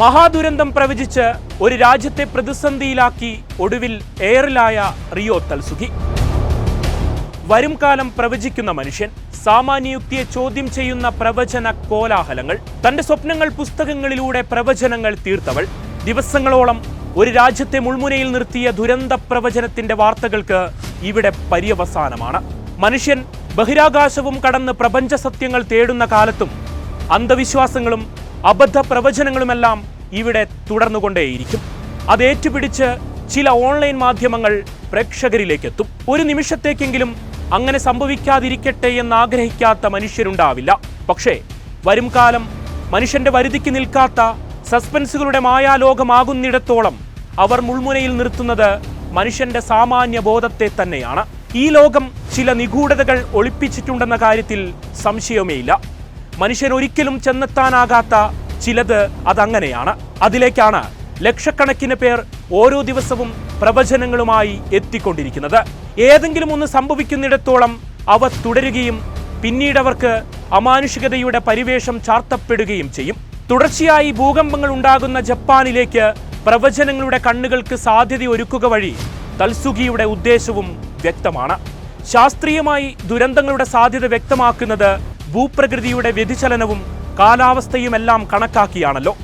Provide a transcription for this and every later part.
മഹാദുരന്തം പ്രവചിച്ച് ഒരു രാജ്യത്തെ പ്രതിസന്ധിയിലാക്കി ഒടുവിൽ എയറിലായ റിയോ തൽസുഖി. വരും കാലം പ്രവചിക്കുന്ന മനുഷ്യൻ സാമാന്യയുക്തിയെ ചോദ്യം ചെയ്യുന്ന പ്രവചന കോലാഹലങ്ങൾ തന്റെ സ്വപ്നങ്ങൾ പുസ്തകങ്ങളിലൂടെ പ്രവചനങ്ങൾ തീർത്തവൾ ദിവസങ്ങളോളം ഒരു രാജ്യത്തെ മുൾമുനയിൽ നിർത്തിയ ദുരന്ത പ്രവചനത്തിന്റെ വാർത്തകൾക്ക് ഇവിടെ പര്യവസാനമാണ്. മനുഷ്യൻ ബഹിരാകാശവും കടന്ന് പ്രപഞ്ച സത്യങ്ങൾ തേടുന്ന കാലത്തും അന്ധവിശ്വാസങ്ങളും അബദ്ധ പ്രവചനങ്ങളുമെല്ലാം ഇവിടെ തുടർന്നുകൊണ്ടേയിരിക്കും. അത് ഏറ്റുപിടിച്ച് ചില ഓൺലൈൻ മാധ്യമങ്ങൾ പ്രേക്ഷകരിലേക്കെത്തും. ഒരു നിമിഷത്തേക്കെങ്കിലും അങ്ങനെ സംഭവിക്കാതിരിക്കട്ടെ എന്ന് ആഗ്രഹിക്കാത്ത മനുഷ്യരുണ്ടാവില്ല. പക്ഷേ വരും കാലം മനുഷ്യന്റെ വരുതിക്ക് നിൽക്കാത്ത സസ്പെൻസുകളുടെ മായാലോകമാകുന്നിടത്തോളം അവർ മുൾമുനയിൽ നിർത്തുന്നത് മനുഷ്യന്റെ സാമാന്യ ബോധത്തെ തന്നെയാണ്. ഈ ലോകം ചില നിഗൂഢതകൾ ഒളിപ്പിച്ചിട്ടുണ്ടെന്ന കാര്യത്തിൽ സംശയമേയില്ല. മനുഷ്യൻ ഒരിക്കലും ചെന്നെത്താനാകാത്ത ചിലത് അതങ്ങനെയാണ്. അതിലേക്കാണ് ലക്ഷക്കണക്കിന് പേർ ഓരോ ദിവസവും പ്രവചനങ്ങളുമായി എത്തിക്കൊണ്ടിരിക്കുന്നത്. ഏതെങ്കിലും ഒന്ന് സംഭവിക്കുന്നിടത്തോളം അവ തുടരുകയും പിന്നീട് അവർക്ക് അമാനുഷികതയുടെ പരിവേഷം ചാർത്തപ്പെടുകയും ചെയ്യും. തുടർച്ചയായി ഭൂകമ്പങ്ങൾ ഉണ്ടാകുന്ന ജപ്പാനിലേക്ക് പ്രവചനങ്ങളുടെ കണ്ണുകൾക്ക് സാധ്യത ഒരുക്കുക വഴി തൽസുഖിയുടെ ഉദ്ദേശവും വ്യക്തമാണ്. ശാസ്ത്രീയമായി ദുരന്തങ്ങളുടെ സാധ്യത വ്യക്തമാക്കുന്നത് ഭൂപ്രകൃതിയുടെ വ്യതിചലനവും കാലാവസ്ഥയുമെല്ലാം കണക്കാക്കിയാണല്ലോ.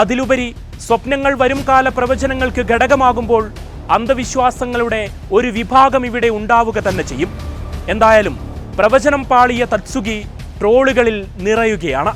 അതിലുപരി സ്വപ്നങ്ങൾ വരും കാല പ്രവചനങ്ങൾക്ക് ഘടകമാകുമ്പോൾ അന്ധവിശ്വാസങ്ങളുടെ ഒരു വിഭാഗം ഇവിടെ ഉണ്ടാവുക തന്നെ ചെയ്യും. എന്തായാലും പ്രവചനം പാളിയ തത്സുഗി ട്രോളുകളിൽ നിറയുകയാണ്.